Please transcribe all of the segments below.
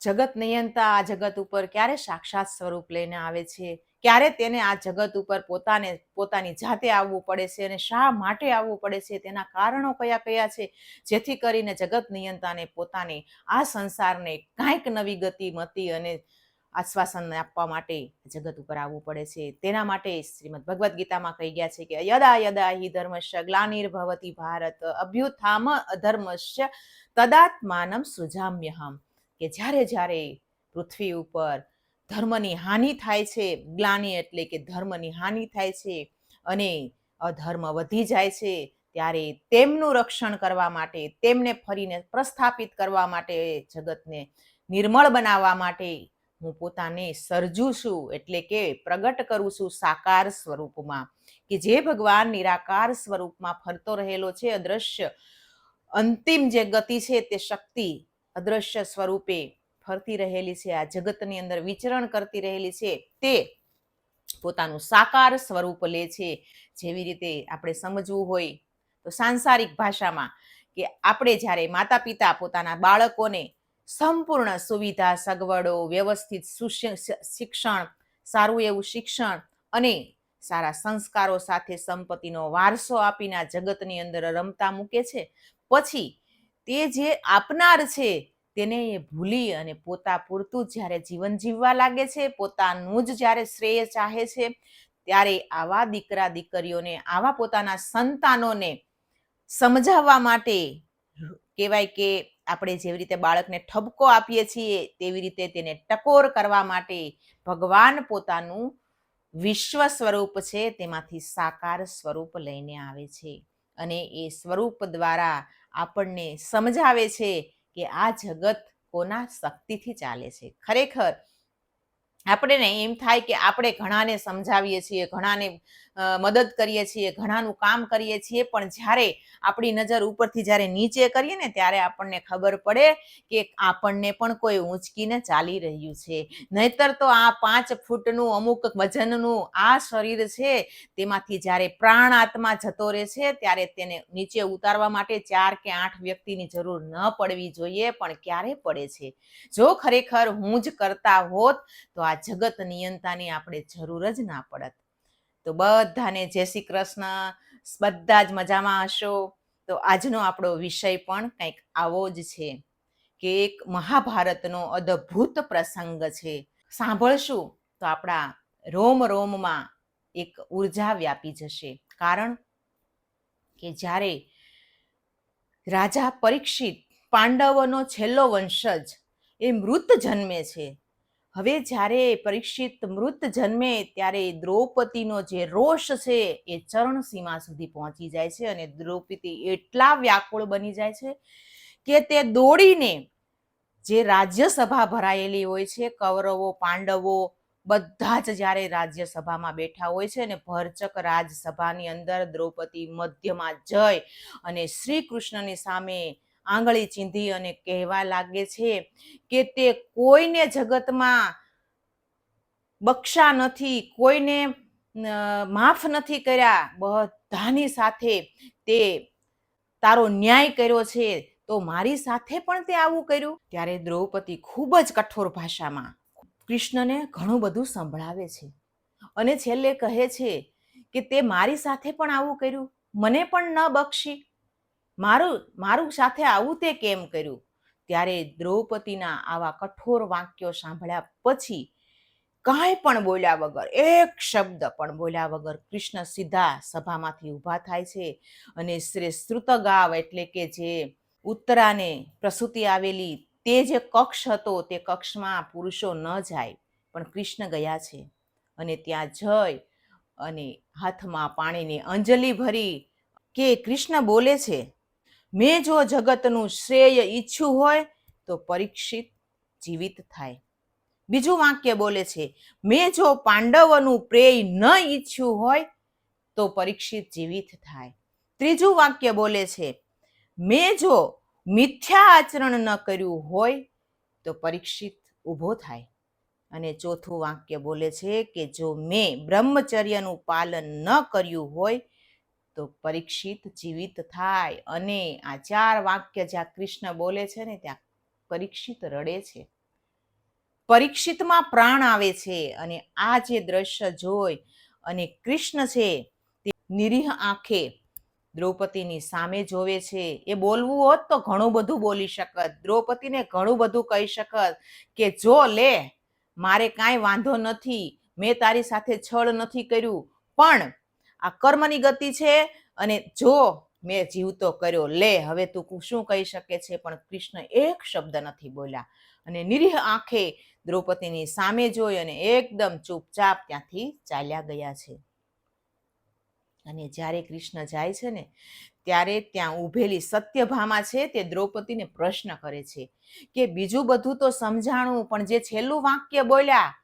જગત નિયંતા આ જગત ઉપર ક્યારે સાક્ષાત સ્વરૂપ લઈને આવે છે? ક્યારે તેને આ જગત ઉપર પોતાને, પોતાની જાતે આવવું પડે છે અને શા માટે આવવું પડે છે? તેના કારણો કયા કયા છે? જેથી કરીને જગત નિયંતાને પોતાને આ સંસારને કાંઈક નવી ગતિ, મતી અને આશ્વાસન આપવા માટે જગત ઉપર આવવું પડે છે. તેના માટે શ્રીમદ ભગવદ્ ગીતામાં કહી ગયા છે કે, યદા યદા હિ ધર્મશ ગ્લાનિર્ભવતી ભારત અભ્યુથામ અધર્મશ્ય તદાત્માનમ સૃજામ્યહમ. કે જ્યારે જ્યારે પૃથ્વી ઉપર ધર્મની હાનિ થાય છે, ગ્લાની એટલે કે ધર્મની હાનિ થાય છે અને અધર્મ વધી જાય છે, ત્યારે તેમનું રક્ષણ કરવા માટે, તેમને ફરીને પ્રસ્થાપિત કરવા માટે, જગતને નિર્મળ બનાવવા માટે હું પોતાને સર્જું છું, એટલે કે પ્રગટ કરું છું સાકાર સ્વરૂપમાં. કે જે ભગવાન નિરાકાર સ્વરૂપમાં ફરતો રહેલો છે, અદ્રશ્ય અંતિમ જે ગતિ છે તે શક્તિ અદ્રશ્ય સ્વરૂપે ફરતી રહેલી છે, આ જગતની અંદર વિચરણ કરતી રહેલી છે, તે પોતાનું સાકાર સ્વરૂપ લે છે. જેવી રીતે આપણે સમજવું હોય તો સાંસારિક ભાષામાં કે આપણે જ્યારે માતા પિતા પોતાના બાળકોને સંપૂર્ણ સુવિધા, સગવડો, વ્યવસ્થિત શિક્ષણ, સારું એવું શિક્ષણ અને સારા સંસ્કારો સાથે સંપત્તિનો વારસો આપીને જગતની અંદર રમતા મૂકે છે. પછી તે જે આપનાર છે તેને એ ભૂલી અને પોતા પૂરતું જ્યારે જીવન જીવવા લાગે છે, પોતાનું જ જ્યારે શ્રેય ચાહે છે, ત્યારે આવા દીકરા દીકરીઓને, આવા પોતાના સંતાનોને સમજાવવા માટે કહેવાય કે આપણે જેવી રીતે બાળકને ઠપકો આપીએ છીએ, તેવી રીતે તેને ટકોર કરવા માટે ભગવાન પોતાનું વિશ્વ સ્વરૂપ છે, તેમાંથી સાકાર સ્વરૂપ લઈને આવે છે. અને એ સ્વરૂપ દ્વારા આપણને સમજાવે છે કે આ જગત કોના શક્તિથી ચાલે છે. ખરેખર આપણને એમ થાય કે આપણે ઘણાને સમજાવીએ છીએ, ઘણાને મદદ કરીએ છીએ, ઘણાનું કામ કરીએ છીએ, પણ જ્યારે આપણી નજર ઉપરથી જ્યારે નીચે કરીએ ને ત્યારે આપણને ખબર પડે કે આપણને પણ કોઈ ઊંચકીને ચાલી રહ્યું છે. નહીતર તો આ પાંચ ફૂટનું અમુક વજનનું આ શરીર છે, તેમાંથી જ્યારે પ્રાણ આત્મા જતો રહે છે ત્યારે તેને નીચે ઉતારવા માટે ચાર કે આઠ વ્યક્તિની જરૂર ન પડવી જોઈએ, પણ ક્યારે પડે છે? જો ખરેખર હું જ કરતા હોત, તો આ જગત નિયંતાની આપણે જરૂર જ ના પડત. તો બધાને જય શ્રી કૃષ્ણ. બધા જ મજામાં હશો. તો આજનો આપણો વિષય પણ કંઈક આવો જ છે કે એક મહાભારતનો અદ્ભુત પ્રસંગ છે. સાંભળશું તો આપણા રોમ રોમમાં એક ઊર્જા વ્યાપી જશે. કારણ કે જ્યારે રાજા પરીક્ષિત પાંડવોનો છેલ્લો વંશજ એ મૃત જન્મે છે હવે જ્યારે પરીક્ષિત મૃત જન્મે ત્યારે દ્રૌપદીનો જે રોષ છે એ ચરણ સીમા સુધી પહોંચી જાય છે અને દ્રૌપદી એટલા વ્યાકુળ બની જાય છે કે તે દોડીને જે રાજ્યસભા ભરાયેલી હોય છે, કૌરવો, પાંડવો બધા જ જ્યારે રાજ્યસભામાં બેઠા હોય છે અને ભરચક રાજસભાની અંદર દ્રૌપદી મધ્યમાં જઈ અને શ્રી કૃષ્ણની સામે આંગળી ચીંધી અને કહેવા લાગે છે કે તે કોઈને જગતમાં બક્ષા નથી, કોઈને માફ નથી કર્યા. બધાની સાથે તે તારો ન્યાય કર્યો છે. તો મારી સાથે પણ તે આવું કર્યું? ત્યારે દ્રૌપદી ખૂબ જ કઠોર ભાષામાં કૃષ્ણને ઘણું બધું સંભળાવે છે અને છેલ્લે કહે છે કે તે મારી સાથે પણ આવું કર્યું. મને પણ ન બક્ષી. મારું મારું સાથે આવું તે કેમ કર્યું? ત્યારે દ્રૌપદીના આવા કઠોર વાક્યો સાંભળ્યા પછી કાંઈ પણ બોલ્યા વગર, એક શબ્દ પણ બોલ્યા વગર કૃષ્ણ સીધા સભામાંથી ઊભા થાય છે અને શ્રી શ્રુતગાવ એટલે કે જે ઉત્તરાને પ્રસૂતિ આવેલી તે જે કક્ષ હતો તે કક્ષમાં પુરુષો ન જાય, પણ કૃષ્ણ ગયા છે અને ત્યાં જઈ અને હાથમાં પાણીની અંજલિ ભરી કે કૃષ્ણ બોલે છે? મેં જો જગતનું શ્રેય ઈચ્છું હોય, તો પરીક્ષિત જીવિત થાય. બીજું વાક્ય બોલે છે, મેં જો પાંડવોનું પ્રેય ન ઈચ્છ્યું હોય, તો પરીક્ષિત જીવિત થાય. ત્રીજું વાક્ય બોલે છે, મેં જો મિથ્યા આચરણ ન કર્યું હોય, તો પરીક્ષિત ઊભો થાય. અને ચોથું વાક્ય બોલે છે કે, જો મેં બ્રહ્મચર્યનું પાલન ન કર્યું હોય તો પરીક્ષિત જીવિત થાય અને આ ચાર વાક્ય જ્યાં કૃષ્ણ બોલે છે ને, ત્યાં પરીક્ષિત રડે છે. પરીક્ષિતમાં પ્રાણ આવે છે અને આ જે દ્રશ્ય જોઈ અને કૃષ્ણ છે તે નિરીહ આંખે દ્રૌપદીની સામે જોવે છે. એ બોલવું હોત તો ઘણું બધું બોલી શકત. દ્રૌપદીને ઘણું બધું કહી શકત કે, જો લે, મારે કાંઈ વાંધો નથી. મેં તારી સાથે છળ નથી કર્યું. પણ આ કર્મની ગતિ છે અને જો મેં જીવતો કર્યો, લે, હવે તું શું કહી શકે છે? પણ કૃષ્ણ એક શબ્દ નથી બોલ્યા. અને નિરીહ આંખે દ્રૌપદીની સામે જોઈ અને એકદમ ચૂપચાપ ત્યાંથી ચાલ્યા ગયા છે. અને જ્યારે કૃષ્ણ જાય છે ને, ત્યારે ત્યાં ઊભેલી સત્યભામા છે તે દ્રૌપદીને પ્રશ્ન કરે છે કે બીજું બધું તો સમજાણું, પણ જે છેલ્લું વાક્ય બોલ્યા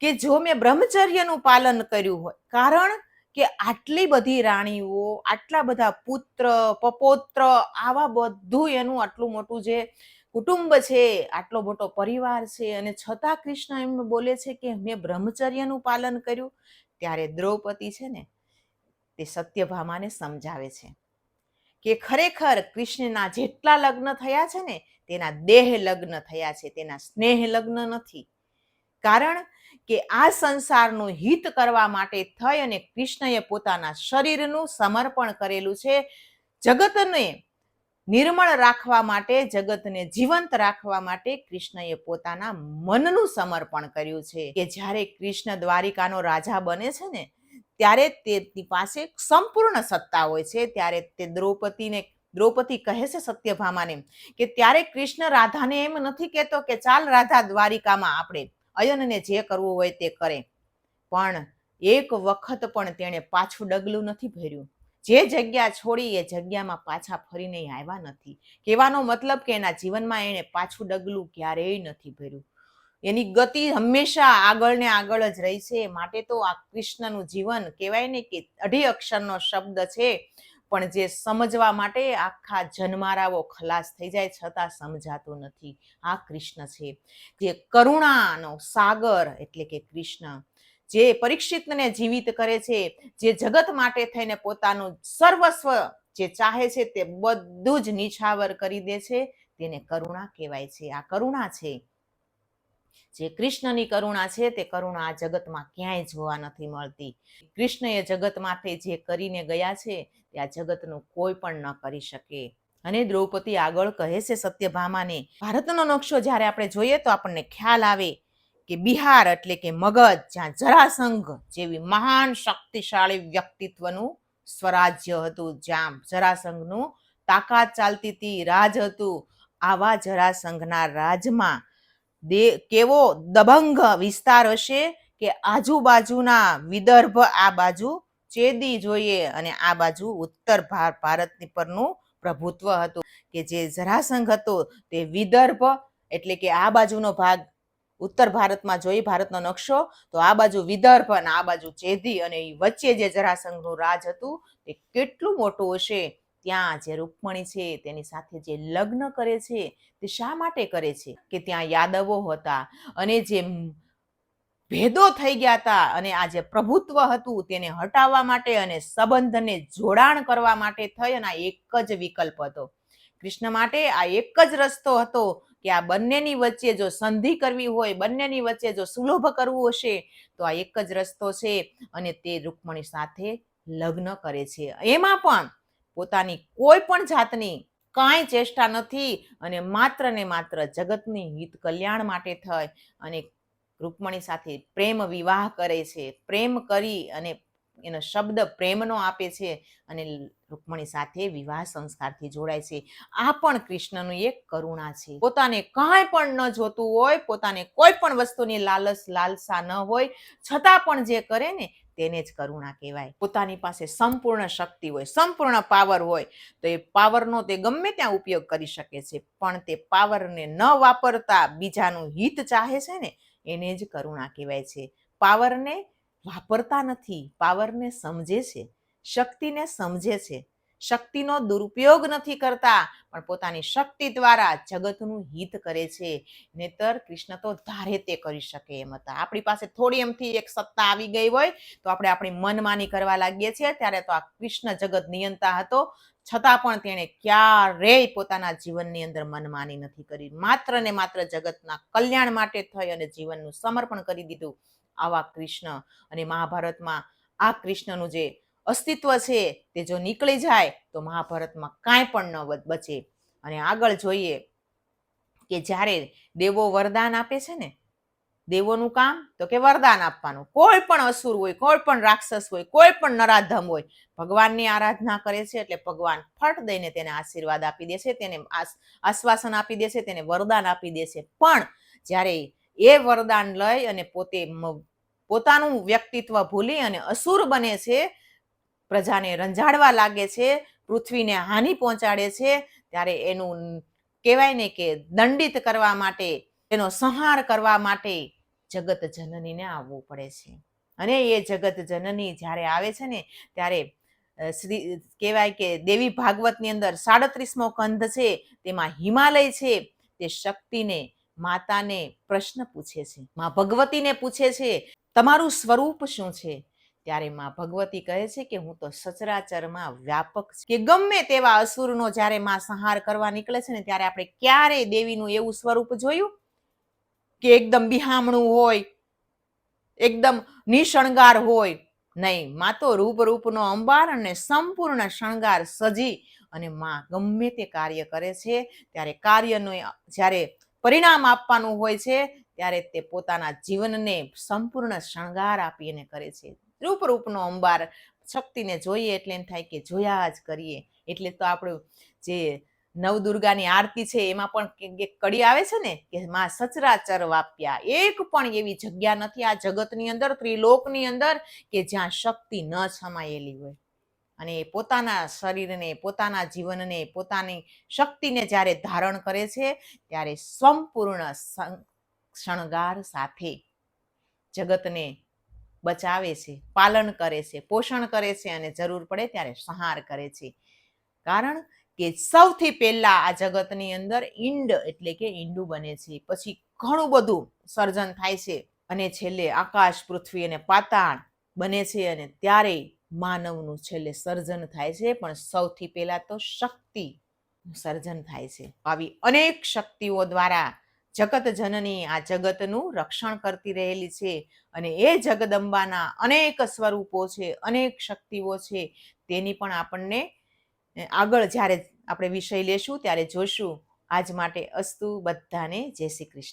કે જો મેં બ્રહ્મચર્યનું પાલન કર્યું હોય, કારણ કે આટલી બધી રાણીઓ, આટલા બધા પુત્ર, પપોત્ર, આવા બધું એનું આટલું મોટું જે કુટુંબ છે, આટલો મોટો પરિવાર છે અને છતાં કૃષ્ણ એમ બોલે છે કે મેં બ્રહ્મચર્યનું પાલન કર્યું, ત્યારે દ્રૌપદી છે ને તે સત્યભામાને સમજાવે છે કે ખરેખર કૃષ્ણના જેટલા લગ્ન થયા છે ને, તેના દેહ લગ્ન થયા છે, તેના સ્નેહ લગ્ન નથી. કારણ કે આ સંસારનું હિત કરવા માટે થઈ અને કૃષ્ણએ પોતાના શરીરનું સમર્પણ કરેલું છે. જગતને નિર્મળ રાખવા માટે, જગતને જીવંત રાખવા માટે કૃષ્ણએ પોતાના મનનું સમર્પણ કર્યું છે. કે જ્યારે કૃષ્ણ દ્વારિકાનો રાજા બને છે ને, ત્યારે તેની પાસે સંપૂર્ણ સત્તા હોય છે. ત્યારે તે દ્રૌપદીને, દ્રૌપદી કહે છે સત્યભામાને કે, ત્યારે કૃષ્ણ રાધાને એમ નથી કહેતો કે ચાલ રાધા દ્વારિકામાં આપણે અયનને જે કરવું હોય તે કરે. પણ એક વખત પણ તેણે પાછું ડગલું નથી ભર્યું. જે જગ્યા છોડી એ જગ્યામાં પાછા ફરીને આવ્યા નથી. કહેવાનો મતલબ કે એના જીવનમાં એણે પાછું ડગલું ક્યારેય નથી ભર્યું. એની ગતિ હંમેશા આગળ ને આગળ જ રહી છે. માટે તો આ કૃષ્ણનું જીવન કહેવાય ને કે અઢી અક્ષરનો શબ્દ છે. પણ જે સમજવા માટે આખા જન્મારાઓ ખલાસ થઈ જાય છતાં સમજાતું નથી. આ કૃષ્ણ છે. જે કરુણાનો સાગર એટલે કે કૃષ્ણ, જે પરીક્ષિતને જીવિત કરે છે, જે જગત માટે થઈને પોતાનું સર્વસ્વ જે ચાહે છે તે બધું જ નિછાવર કરી દે છે, તેને કરુણા કહેવાય છે. આ કરુણા છે. જે કૃષ્ણની કરુણા છે, તે કરુણા આ જગતમાં ક્યાંય જોવા નથી મળતી. કૃષ્ણએ જગતમાંથી જે કરીને ગયા છે, તે આ જગતનું કોઈ પણ ન કરી શકે. અને દ્રૌપદી આગળ કહે છે સત્યભામાને, ભારતનો નકશો જ્યારે આપણે જોઈએ તો આપણને ખ્યાલ આવે કે બિહાર એટલે કે મગધ, જ્યાં જરાસંઘ જેવી મહાન શક્તિશાળી વ્યક્તિત્વનું સ્વરાજ્ય હતું, જ્યાં જરાસંઘનું તાકાત ચાલતી હતી, રાજ હતું. આવા જરાસંઘના રાજમાં દે કેવો દબંગ વિસ્તાર હશે કે આજુબાજુના વિદર્ભ આ બાજુ ચેદી જોઈએ અને આ બાજુ ઉત્તર ભાર ભારતની પરનું પ્રભુત્વ હતું કે જે જરાસંઘ હતો તે વિદર્ભ એટલે કે આ બાજુનો ભાગ ઉત્તર ભારતમાં જોઈ ભારતનો નકશો તો આ બાજુ વિદર્ભ અને આ બાજુ ચેદી અને એ વચ્ચે જે જરાસંઘનું રાજ હતું તે કેટલું મોટું હશે ત્યાં જે રૂકમણી છે, તેની સાથે જે લગ્ન કરે છે, તે શા માટે કરે છે? કે ત્યાં યાદવો હતા અને જે ભેદો થઈ ગયા હતા અને આ જે પ્રભુત્વ હતું તેને હટાવવા માટે અને સંબંધને જોડાણ કરવા માટે થઈ અને આ એક જ વિકલ્પ હતો. કૃષ્ણ માટે આ એક જ રસ્તો હતો કે આ બંનેની વચ્ચે જો સંધિ કરવી હોય, બંનેની વચ્ચે જો સુલભ કરવું હશે, તો આ એક જ રસ્તો છે અને તે રૂકમણી સાથે લગ્ન કરે છે. એમાં પણ પોતાની કોઈ પણ જાતની કાંઈ ચેષ્ટા નથી અને માત્ર ને માત્ર જગતની હિત કલ્યાણ માટે થઈ અને રૂકમણી સાથે પ્રેમ વિવાહ કરે છે. પ્રેમ કરી અને એનો શબ્દ પ્રેમનો આપે છે અને રૂકમણી સાથે વિવાહ સંસ્કારથી જોડાય છે. આ પણ કૃષ્ણનું એક કરુણા છે. પોતાને કાંઈ પણ ન જોતું હોય, પોતાને કોઈ પણ વસ્તુની લાલચ લાલસા ન હોય, છતાં પણ જે કરે ને તેને જ કરુણા કહેવાય. પોતાની પાસે સંપૂર્ણ શક્તિ હોય, સંપૂર્ણ પાવર હોય, તો એ પાવરનો તે ગમે ત્યાં ઉપયોગ કરી શકે છે. પણ તે પાવરને ન વાપરતા બીજાનું હિત ચાહે છે ને, એને જ કરુણા કહેવાય છે. પાવરને વાપરતા નથી પાવરને સમજે છે. શક્તિને સમજે છે. શક્તિનો દુરુપયોગ નથી કરતા, પણ પોતાની શક્તિ દ્વારા જગતનું હિત કરે છે. નેતર કૃષ્ણ તો ધારે તે કરી શકે એમ હતા. આપણી પાસે થોડી એમથી એક સત્તા આવી ગઈ હોય, તો આપણે આપણી મનમાની કરવા લાગીએ છીએ. ત્યારે તો આ કૃષ્ણ જગત નિયંતા હતો. છતાં પણ તેણે ક્યારેય પોતાના જીવનની અંદર મનમાની નથી કરી. માત્ર ને માત્ર જગતના કલ્યાણ માટે થઈ અને જીવનનું સમર્પણ કરી દીધું આવા કૃષ્ણ. અને મહાભારતમાં આ કૃષ્ણનું જે અસ્તિત્વ છે તે જો નીકળી જાય તો મહાભારતમાં કાંઈ પણ ન બચે. અને આગળ જોઈએ કે જ્યારે દેવો વરદાન આપે છે ને, દેવોનું કામ તો કે વરદાન આપવાનું. કોઈ પણ અસુર હોય, કોઈ પણ રાક્ષસ હોય, કોઈ પણ નરાધમ હોય, ભગવાનની આરાધના કરે છે એટલે ભગવાન ફટ દઈને તેને આશીર્વાદ આપી દે છે, તેને આશ્વાસન આપી દે છે, તેને વરદાન આપી દે છે. પણ જ્યારે એ વરદાન લઈ અને પોતે પોતાનું વ્યક્તિત્વ ભૂલી અને અસુર બને છે પ્રજાને રંજાડવા લાગે છે, પૃથ્વીને હાનિ પહોંચાડે છે, ત્યારે એનું કહેવાય ને કે દંડિત કરવા માટે, એનો સંહાર કરવા માટે જગત જનનીને આવવું પડે છે. અને એ જગત જનની જ્યારે આવે છે ને, ત્યારે શ્રી, કહેવાય કે દેવી ભાગવતની અંદર સાડત્રીસમો કંધ છે, તેમાં હિમાલય છે, તે શક્તિને, માતાને પ્રશ્ન પૂછે છે, માં ભગવતીને પૂછે છે, તમારું સ્વરૂપ શું છે? ત્યારે માં ભગવતી કહે છે કે હું તો સચરાચરમાં વ્યાપક. કે ગમે તેવા અસુરનો જ્યારે માં સંહાર કરવા નીકળે છે ને ત્યારે આપણે ક્યારેય દેવીનું એવું સ્વરૂપ જોયું? કે એકદમ બિહામણું હોય, એકદમ નિશણગાર હોય. નહીં, માં તો રૂપ રૂપનો અંબાર અને સંપૂર્ણ શણગાર સજી અને માં ગમે તે કાર્ય કરે છે, ત્યારે કાર્યનું જ્યારે પરિણામ આપવાનું હોય છે, ત્યારે તે પોતાના જીવનને સંપૂર્ણ શણગાર આપીને કરે છે. રૂપ રૂપનો અંબાર શક્તિને જોઈએ એટલે એમ થાય કે જોયા જ કરીએ. એટલે તો આપણું જે નવદુર્ગાની આરતી છે એમાં પણ કે- કે કડી આવે છે ને કે માં સચરાચર વાપ્યા. એક પણ એવી જગ્યા નથી આ જગતની અંદર, ત્રિલોકની અંદર કે જ્યાં શક્તિ ન સમાયેલી હોય. અને એ પોતાના શરીરને, પોતાના જીવનને, પોતાની શક્તિને જ્યારે ધારણ કરે છે ત્યારે સંપૂર્ણ શણગાર સાથે જગતને બચાવે છે, પાલન કરે છે, પોષણ કરે છે અને જરૂર પડે ત્યારે સંહાર કરે છે. કારણ કે સૌથી પહેલા આ જગતની અંદર ઈંડ એટલે કે ઈંડું બને છે. પછી ઘણું બધું સર્જન થાય છે અને છેલ્લે આકાશ, પૃથ્વી અને પાતાળ બને છે અને ત્યારે માનવનું છેલ્લે સર્જન થાય છે. પણ સૌથી પહેલા તો શક્તિ સર્જન થાય છે. આવી અનેક શક્તિઓ દ્વારા જગત જનની આ જગતનું રક્ષણ કરતી રહેલી છે અને એ જગદંબાના અનેક સ્વરૂપો છે, અનેક શક્તિઓ છે, તેની પણ આપણને આગળ જ્યારે આપણે વિષય લેશું ત્યારે જોશું. આજ માટે અસ્તુ બધાને જય શ્રી કૃષ્ણ.